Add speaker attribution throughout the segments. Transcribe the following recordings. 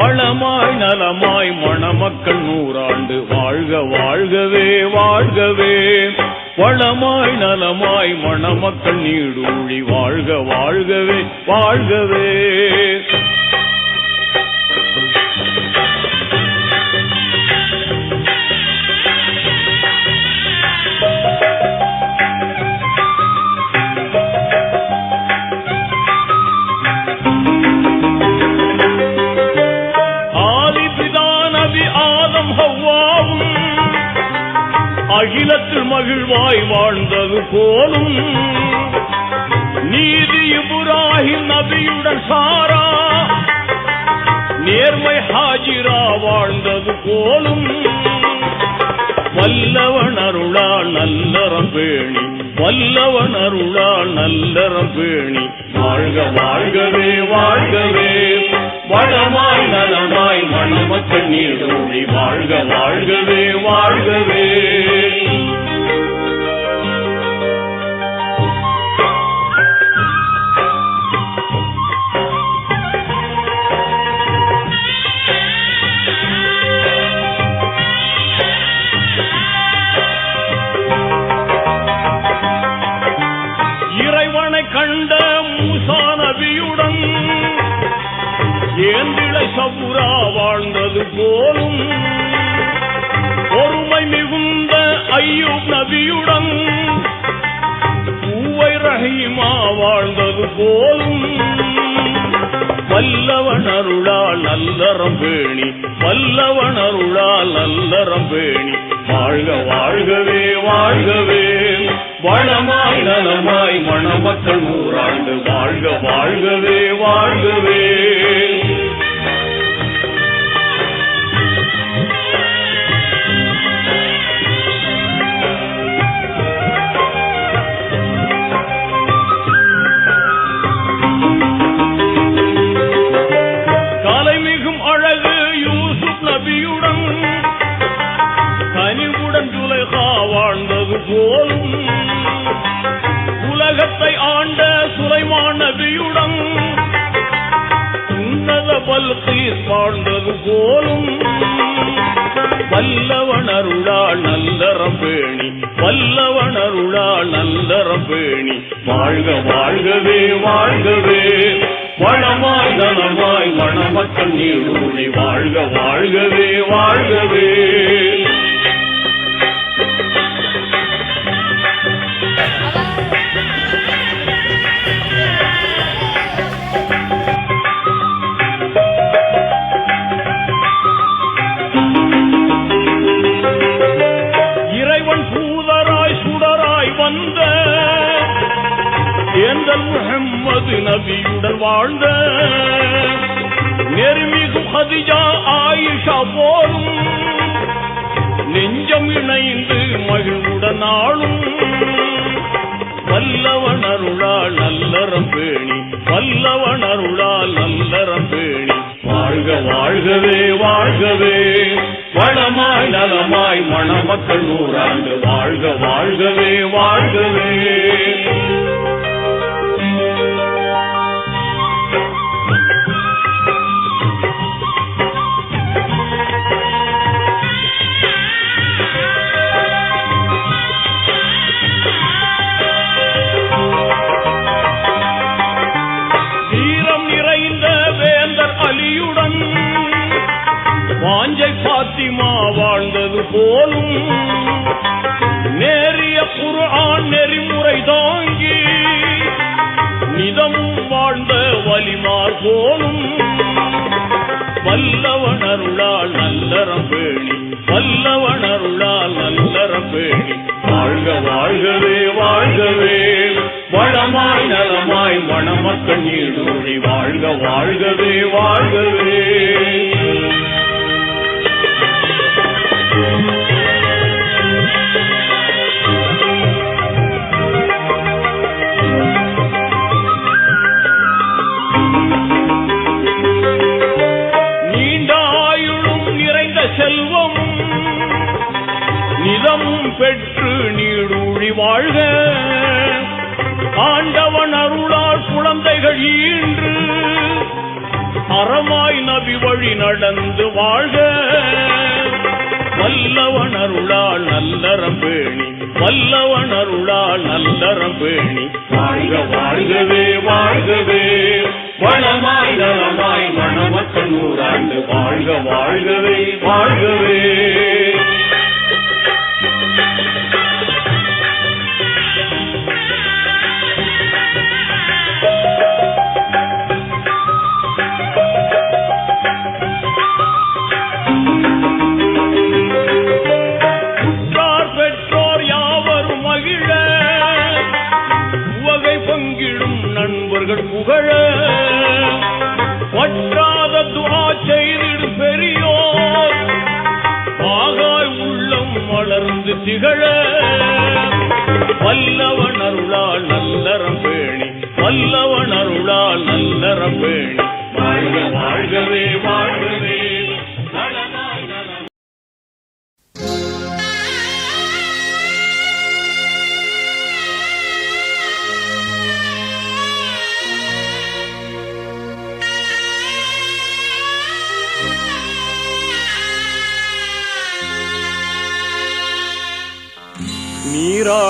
Speaker 1: வளமாய் நலமாய் மணமக்கள் நூறாண்டு வாழ்க வாழ்கவே வாழ்கவே. வளமாய் நலமாய் மணமக்கள் நீடூழி வாழ்க வாழ்கவே வாழ்கவே. இல்லத்தில் மகிழ்வாய் வாழ்ந்தது போலும். நீதி இப்ராஹிம் நபியுடன் சாரா. நேர்மை ஹாஜிரா வாழ்ந்தது போலும். வல்லவன் அருளால் நல்லறம் பேணி வல்லவன் அருளால் நல்லறம் பேணி. வாழ்க வாழ்கவே வாழ்கவே. வளமாய் நலமாய் மணமக்கள் நீடோடி வாழ்க வாழ்கவே வாழ்கவே. கண்ட ஏந்திழை சபுரா வாழ்ந்தது போலும். பொறுமை மிகுந்த ஐயூப் நபியுடன் பூவை ரஹீமா வாழ்ந்தது போலும். வல்லவன் அருளால் நல்லறம் பேணி வல்லவன் அருளால் நல்லறம் பேணி. வாழ்க வாழ்கவே வாழ்கவே. வளமாய் நலமாய் மணமக்கள் நூறாண்டு வாழ்க வாழ்கவே வாழ்கவே. பேணி வல்லவன் அருளால் நல்லறம் பேணி வாழ்க வாழ்கவே வாழ்கவே. வளமாய் தனமாய் மணமக்கள் நீடூழி வாழ்க வாழ்கவே வாழ்கவே. Thank you. வந்த எங்கள் முகம்மது நபியுடன் வாழ்ந்த நெருமிகு ஹதிஜா ஆயிஷா போலும் நெஞ்சம் இணைந்து மகிழ்வுடன் ஆளும் வல்லவன் அருளால் நல்லறம் பேணி வல்லவன் அருளால் நல்லறம் பேணி. வாழ்க வாழ்கவே வாழ்கவே. வளமாய் நலமாய் மணமக்கள் நூறாண்டு வாழ்க வாழ்கவே வாழ்கவே. நல்லறம் பேணி வல்லவன் அருளால் நல்லறம் பேணி. வாழ்க வாழ்கவே வாழ்கவே வளமாய் நலமாய் மணமக்கள் நீடூழி வாழ்க வாழ்கவே வாழ்கவே நிதமும் பெற்று நீடூழி வாழ்க. ஆண்டவன் அருளால் குழந்தைகள் ஈன்று அறமாய் நபி வழி நடந்து வாழ்க. வல்லவன் அருளால் நல்லறம் பேணி வல்லவன் அருளால் நல்லறம் பேணி. வாழ்க வாழ்கவே வாழ்கவே. வளமாய் நலமாய் மணமக்க நூறாண்டு வாழ்க வாழ்கவே வாழ்கவே.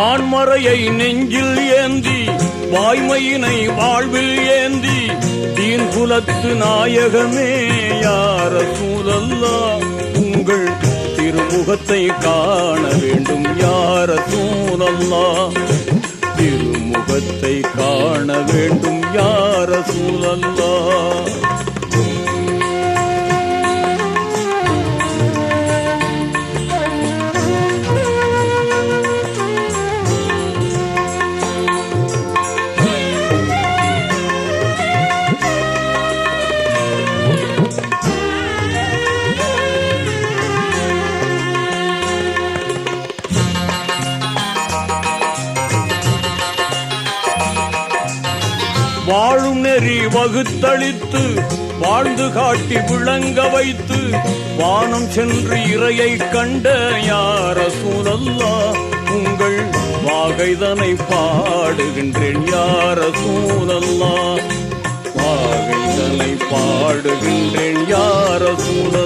Speaker 1: வான்மறையை நெஞ்சில் ஏந்தி வாய்மையினை வாழ்வில் ஏந்தி தீன் குலத்து நாயகமே யார சூழல்லா உங்கள் திருமுகத்தை காண வேண்டும் யார சூழல்லா திருமுகத்தை காண வேண்டும் யார சூழல்லா பகுத்தளித்து வாழ்ந்து காட்டி விளங்க வைத்து வானம் சென்று இறையை கண்ட யார சூழல்லா உங்கள் வாகைதனை பாடுகின்றேன் யார சூழல்லா வாகைதனை பாடுகின்றேன் யார சூழல்லா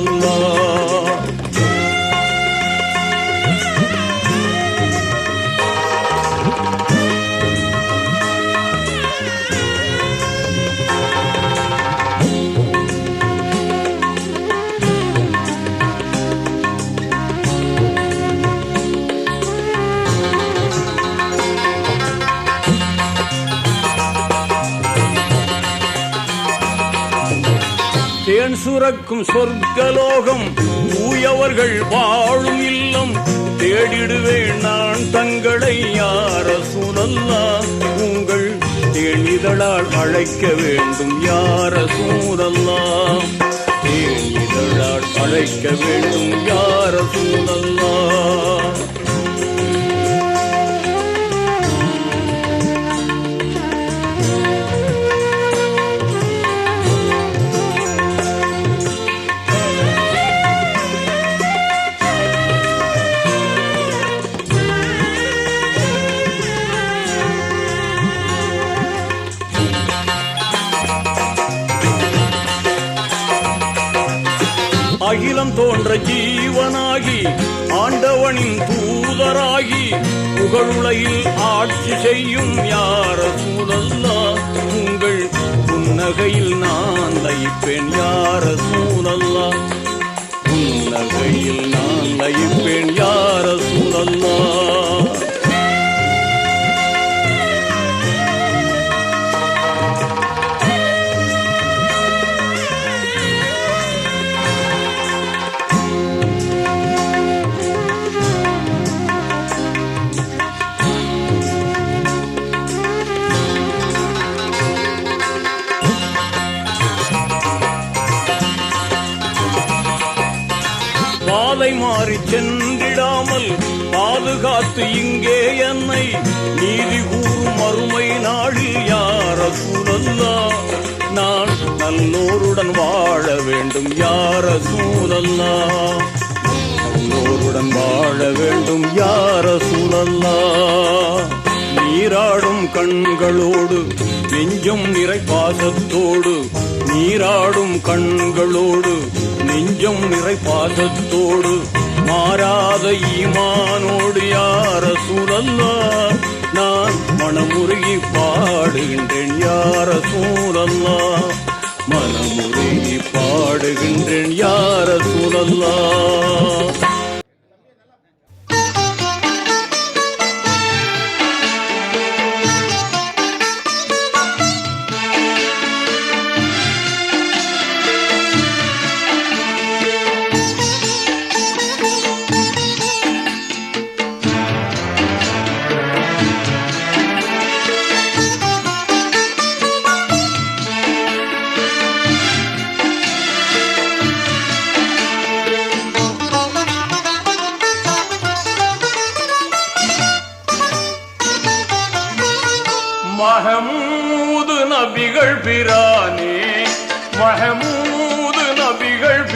Speaker 1: சுரக்கும் சொர்க்கலோகம். தூயவர்கள் வாழும் இல்லம். தேடிடுவேன் நான் தங்களை யார சூழல்லா உங்கள் தேனிதழால் அழைக்க வேண்டும் யார சூழல்லா தேனிதழால் அழைக்க வேண்டும் யார சூழல்லா அகிலம் தோன்ற ஜீவனாகி ஆண்டவனின் தூதராகி புகழுலையில் ஆட்சி செய்யும் யார சூழல்லா? உங்கள் புன்னகையில் நான் லயிப்பேன் யார சூழல்லா? புன்னகையில் நான் லயிப்பேன் யார சூழல்லா? சூழல்லா? நல்லோருடன் வாழ வேண்டும் யார சூழல்லா நீராடும் கண்களோடு நெஞ்சம் நிறை பாசத்தோடு நீராடும் கண்களோடு நெஞ்சம் நிறை பாசத்தோடு மாறாத ஈமானோடு யார சூழல்லா நான் மனமுருகி பாடுகின்றேன் யார சூழல்லா மனமுறை பாடுகின்றேன் யார சூழல்லா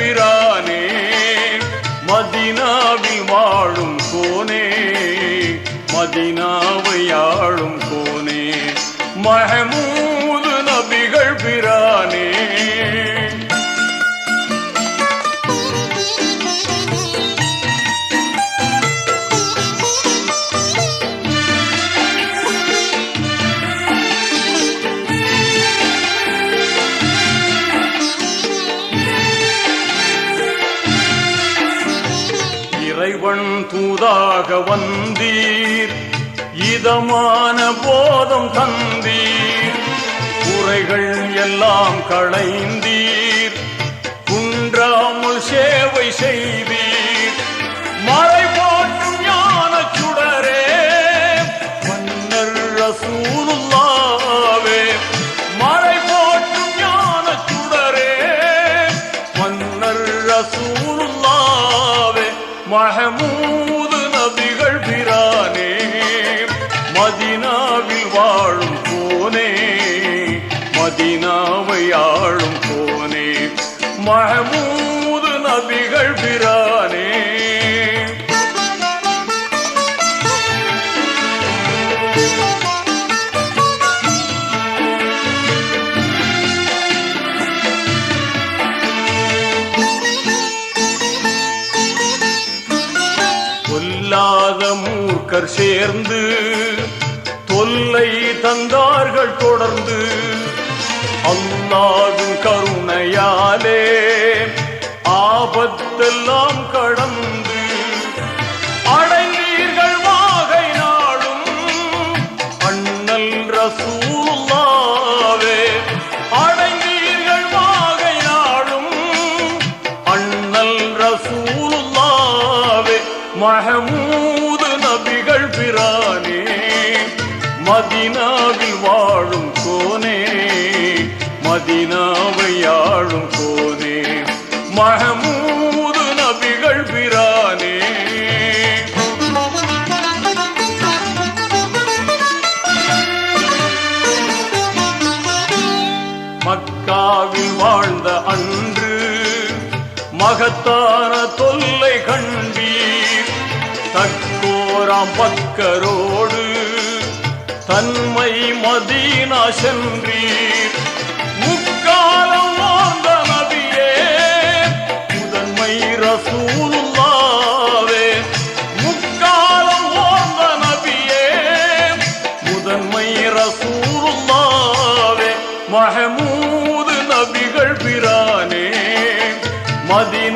Speaker 1: நபிகள் தூதாக வந்தீர். இதமான போதம் தந்தீர். குறைகள் எல்லாம் களைந்தீர். குன்றாமல் சேவை செய்தீர். போனே மதினாவை ஆளும் போனே மஹமூது நபிகள் பிரானே. கொல்லாத மூர்க்கர் சேர்ந்து தந்தார்கள் தொடர்ந்து அல்லாவின் கருணையாலே ஆபத்தெல்லாம் கடந்து தக்கோராம் பக்கரோடு தன்மை மதீனா சென்றீர். முக்காலம் வாழ்ந்த நபியே முதன்மை ரசூலுல்லாவே. முக்காலம் வாழ்ந்த நபியே முதன்மை ரசூலுல்லாவே. மஹமூது நபிகள் பிரானே மதி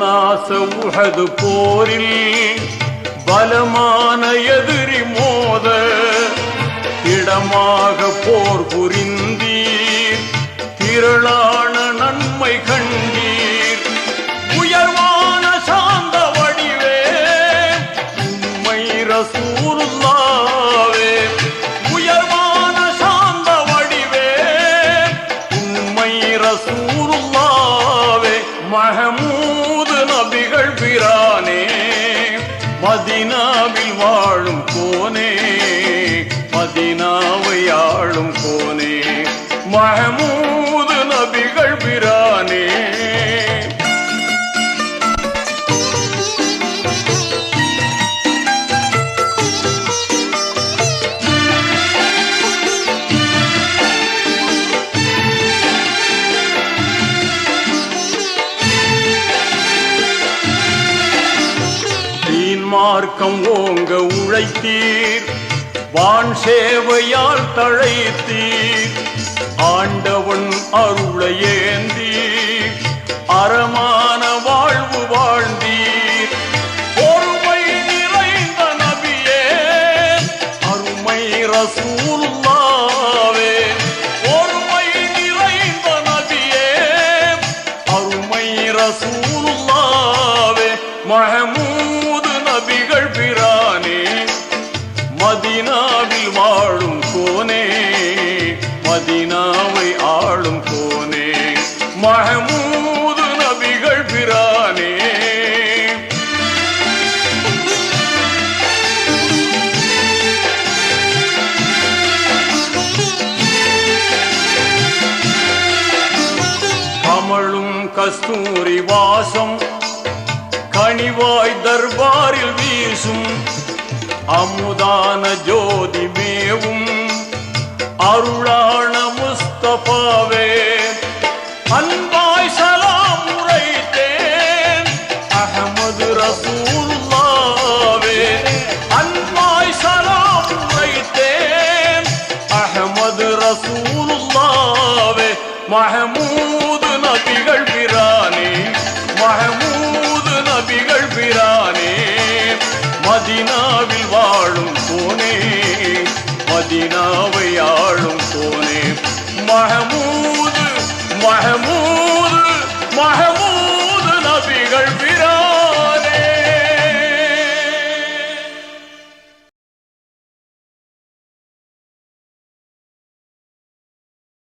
Speaker 1: நாச உகது போரில் பலமான எதிரி மோத இடமாக போர் புரிந்தீர். திரளான நன்மை கண் தழைத்தீர். ஆண்டவன் அருளையே அமுதான ஜோதி மேவும். அருளான முஸ்தபாவே அன்பாய் சலாம் உரைத்தேன். அகமது ரசூல்லாவே அன்பாய் சலாம் உரைத்தேன். அகமது ரசூல்லாவே மஹமூ